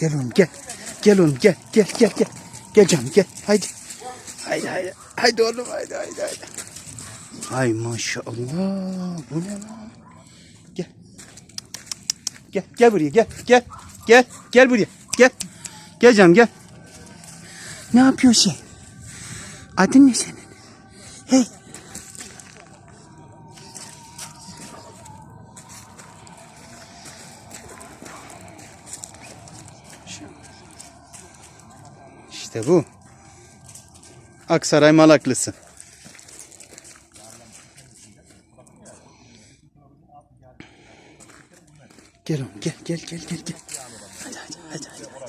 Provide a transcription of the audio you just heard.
gel oğlum gel. Gel oğlum gel gel gel gel. Gel canım gel. Haydi. Haydi haydi. Haydi oğlum haydi haydi haydi. Ay maşallah. Bu ne lan? Gel. Gel gel buraya gel gel. Gel gel buraya. Gel. Gel canım gel. Ne yapıyorsun? Adın ne senin? Hey. İşte bu. Aksaray Malaklısı. Gel oğlum gel gel gel gel gel. Hadi hadi hadi. hadi.